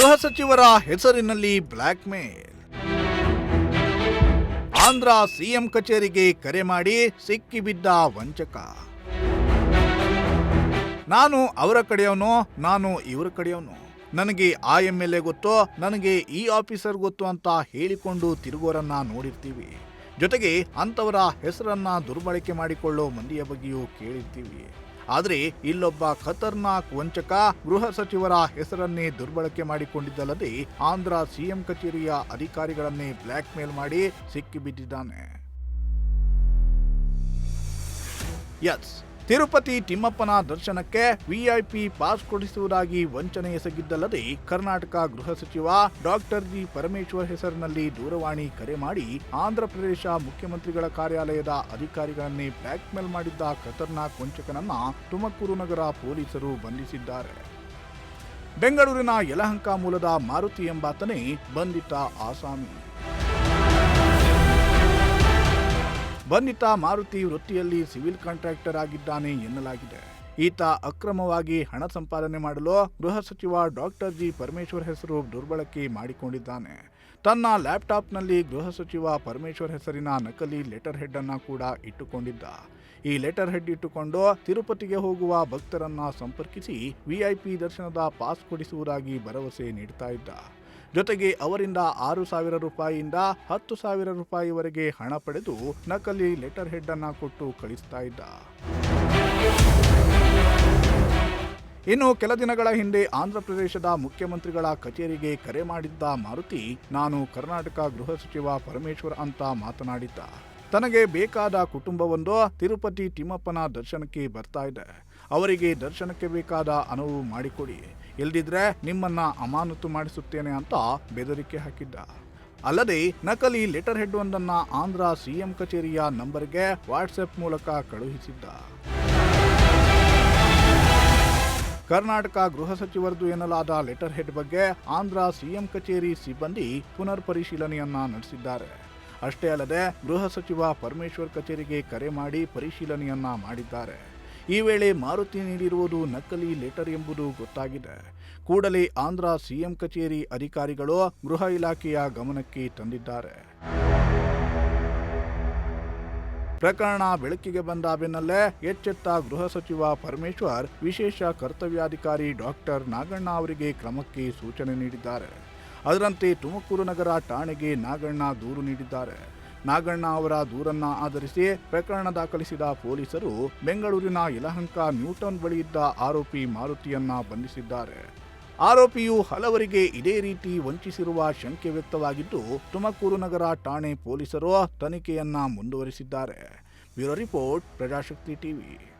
ಗೃಹ ಸಚಿವರ ಹೆಸರಿನಲ್ಲಿ ಬ್ಲ್ಯಾಕ್ ಮೇಲ್ ಆಂಧ್ರ ಸಿಎಂ ಕಚೇರಿಗೆ ಕರೆ ಮಾಡಿ ಸಿಕ್ಕಿಬಿದ್ದ ವಂಚಕ. ನಾನು ಅವರ ಕಡೆಯವನು, ನಾನು ಇವರ ಕಡೆಯವನು. ನನಗೆ ಆ ಎಂ ಎಲ್ ಎ ಗೊತ್ತು, ನನಗೆ ಈ ಆಫೀಸರ್ ಗೊತ್ತು ಅಂತ ಹೇಳಿಕೊಂಡು ತಿರುಗೋರನ್ನ ನೋಡಿರ್ತೀವಿ. ಜೊತೆಗೆ ಅಂಥವರ ಹೆಸರನ್ನ ದುರ್ಬಳಕೆ ಮಾಡಿಕೊಳ್ಳೋ ಮಂದಿಯ ಬಗ್ಗೆಯೂ ಕೇಳಿರ್ತೀವಿ. ಆದರೆ ಇಲ್ಲೊಬ್ಬ ಖತರ್ನಾಕ್ ವಂಚಕ ಗೃಹ ಸಚಿವರ ಹೆಸರನ್ನೇ ದುರ್ಬಳಕೆ ಮಾಡಿಕೊಂಡಿದ್ದಲ್ಲದೆ ಆಂಧ್ರ ಸಿಎಂ ಕಚೇರಿಯ ಅಧಿಕಾರಿಗಳನ್ನೇ ಬ್ಲ್ಯಾಕ್ ಮೇಲ್ ಮಾಡಿ ಸಿಕ್ಕಿಬಿದ್ದಿದ್ದಾನೆ. ಎಸ್ ತಿರುಪತಿ ತಿಮ್ಮಪ್ಪನ ದರ್ಶನಕ್ಕೆ ವಿಐಪಿ ಪಾಸ್ ಕೊಡಿಸುವುದಾಗಿ ವಂಚನೆ ಎಸಗಿದ್ದಲ್ಲದೆ ಕರ್ನಾಟಕ ಗೃಹ ಸಚಿವ ಡಾಕ್ಟರ್ ಜಿ ಪರಮೇಶ್ವರ್ ಹೆಸರಿನಲ್ಲಿ ದೂರವಾಣಿ ಕರೆ ಮಾಡಿ ಆಂಧ್ರಪ್ರದೇಶ ಮುಖ್ಯಮಂತ್ರಿಗಳ ಕಾರ್ಯಾಲಯದ ಅಧಿಕಾರಿಗಳನ್ನೇ ಬ್ಲ್ಯಾಕ್ ಮೇಲ್ ಮಾಡಿದ್ದ ಖತರ್ನಾಕ್ ವಂಚಕನನ್ನ ತುಮಕೂರು ನಗರ ಪೊಲೀಸರು ಬಂಧಿಸಿದ್ದಾರೆ. ಬೆಂಗಳೂರಿನ ಯಲಹಂಕ ಮೂಲದ ಮಾರುತಿ ಎಂಬಾತನೇ ಬಂಧಿತ ಆಸಾಮಿ. ಬಂಧಿತ ಮಾರುತಿ ವೃತ್ತಿಯಲ್ಲಿ ಸಿವಿಲ್ ಕಾಂಟ್ರಾಕ್ಟರ್ ಆಗಿದ್ದಾನೆ ಎನ್ನಲಾಗಿದೆ. ಈತ ಅಕ್ರಮವಾಗಿ ಹಣ ಸಂಪಾದನೆ ಮಾಡಲು ಗೃಹ ಸಚಿವ ಡಾಕ್ಟರ್ ಜಿ ಪರಮೇಶ್ವರ್ ಹೆಸರು ದುರ್ಬಳಕೆ ಮಾಡಿಕೊಂಡಿದ್ದಾನೆ. ತನ್ನ ಲ್ಯಾಪ್ಟಾಪ್ನಲ್ಲಿ ಗೃಹ ಸಚಿವ ಪರಮೇಶ್ವರ್ ಹೆಸರಿನ ನಕಲಿ ಲೆಟರ್ ಹೆಡ್ ಅನ್ನು ಕೂಡ ಇಟ್ಟುಕೊಂಡಿದ್ದ. ಈ ಲೆಟರ್ ಹೆಡ್ ಇಟ್ಟುಕೊಂಡು ತಿರುಪತಿಗೆ ಹೋಗುವ ಭಕ್ತರನ್ನ ಸಂಪರ್ಕಿಸಿ ವಿಐಪಿ ದರ್ಶನದ ಪಾಸ್ ಕೊಡಿಸುವುದಾಗಿ ಭರವಸೆ ನೀಡ್ತಾ ಇದ್ದ. ಜೊತೆಗೆ ಅವರಿಂದ ಆರು ಸಾವಿರ ರೂಪಾಯಿಯಿಂದ ಹತ್ತು ಸಾವಿರ ರೂಪಾಯಿವರೆಗೆ ಹಣ ಪಡೆದು ನಕಲಿ ಲೆಟರ್ ಹೆಡ್ ಅನ್ನ ಕೊಟ್ಟು ಕಳಿಸ್ತಾ ಇದ್ದ. ಇನ್ನು ಕೆಲ ದಿನಗಳ ಹಿಂದೆ ಆಂಧ್ರ ಪ್ರದೇಶದ ಮುಖ್ಯಮಂತ್ರಿಗಳ ಕಚೇರಿಗೆ ಕರೆ ಮಾಡಿದ್ದ ಮಾರುತಿ, ನಾನು ಕರ್ನಾಟಕ ಗೃಹ ಸಚಿವ ಪರಮೇಶ್ವರ್ ಅಂತ ಮಾತನಾಡಿದ್ದ. ತನಗೆ ಬೇಕಾದ ಕುಟುಂಬವೊಂದು ತಿರುಪತಿ ತಿಮ್ಮಪ್ಪನ ದರ್ಶನಕ್ಕೆ ಬರ್ತಾ ಇದೆ. ಅವರಿಗೆ ದರ್ಶನಕ್ಕೆ ಬೇಕಾದ ಅನುವು ಮಾಡಿಕೊಡಿ. ಇಲ್ದಿದ್ರೆ ನಿಮ್ಮನ್ನ ಅಮಾನತು ಮಾಡಿಸುತ್ತೇನೆ ಅಂತ ಬೆದರಿಕೆ ಹಾಕಿದ್ದ. ಅಲ್ಲದೆ ನಕಲಿ ಲೆಟರ್ ಹೆಡ್ ಒಂದನ್ನ ಆಂಧ್ರ ಸಿಎಂ ಕಚೇರಿಯ ನಂಬರ್ಗೆ ವಾಟ್ಸ್ಆಪ್ ಮೂಲಕ ಕಳುಹಿಸಿದ್ದ. ಕರ್ನಾಟಕ ಗೃಹ ಸಚಿವರದು ಎನ್ನಲಾದ ಲೆಟರ್ ಹೆಡ್ ಬಗ್ಗೆ ಆಂಧ್ರ ಸಿಎಂ ಕಚೇರಿ ಸಿಬ್ಬಂದಿ ಪುನರ್ ಪರಿಶೀಲನೆಯನ್ನ ನಡೆಸಿದ್ದಾರೆ. ಅಷ್ಟೇ ಅಲ್ಲದೆ ಗೃಹ ಸಚಿವ ಪರಮೇಶ್ವರ್ ಕಚೇರಿಗೆ ಕರೆ ಮಾಡಿ ಪರಿಶೀಲನೆಯನ್ನ ಮಾಡಿದ್ದಾರೆ. ಈ ವೇಳೆ ಮಾರುತಿ ನೀಡಿರುವುದು ನಕಲಿ ಲೆಟರ್ ಎಂಬುದು ಗೊತ್ತಾಗಿದೆ. ಕೂಡಲೇ ಆಂಧ್ರ ಸಿಎಂ ಕಚೇರಿ ಅಧಿಕಾರಿಗಳು ಗೃಹ ಇಲಾಖೆಯ ಗಮನಕ್ಕೆ ತಂದಿದ್ದಾರೆ. ಪ್ರಕರಣ ಬೆಳಕಿಗೆ ಬಂದ ಬೆನ್ನಲ್ಲೇ ಎಚ್ಚೆತ್ತ ಗೃಹ ಸಚಿವ ಪರಮೇಶ್ವರ್ ವಿಶೇಷ ಕರ್ತವ್ಯಾಧಿಕಾರಿ ಡಾಕ್ಟರ್ ನಾಗಣ್ಣ ಅವರಿಗೆ ಕ್ರಮಕ್ಕೆ ಸೂಚನೆ ನೀಡಿದ್ದಾರೆ. ಅದರಂತೆ ತುಮಕೂರು ನಗರ ಠಾಣೆಗೆ ನಾಗಣ್ಣ ದೂರು ನೀಡಿದ್ದಾರೆ. ನಾಗಣ್ಣ ಅವರ ದೂರನ್ನ ಆಧರಿಸಿ ಪ್ರಕರಣ ದಾಖಲಿಸಿದ ಪೊಲೀಸರು ಬೆಂಗಳೂರಿನ ಯಲಹಂಕ ನ್ಯೂಟನ್ ಬಳಿ ಇದ್ದ ಆರೋಪಿ ಮಾರುತಿಯನ್ನ ಬಂಧಿಸಿದ್ದಾರೆ. ಆರೋಪಿಯು ಹಲವರಿಗೆ ಇದೇ ರೀತಿ ವಂಚಿಸಿರುವ ಶಂಕೆ ವ್ಯಕ್ತವಾಗಿದ್ದು, ತುಮಕೂರು ನಗರ ಠಾಣೆ ಪೊಲೀಸರು ತನಿಖೆಯನ್ನ ಮುಂದುವರಿಸಿದ್ದಾರೆ. Bureau report Prajashakti TV.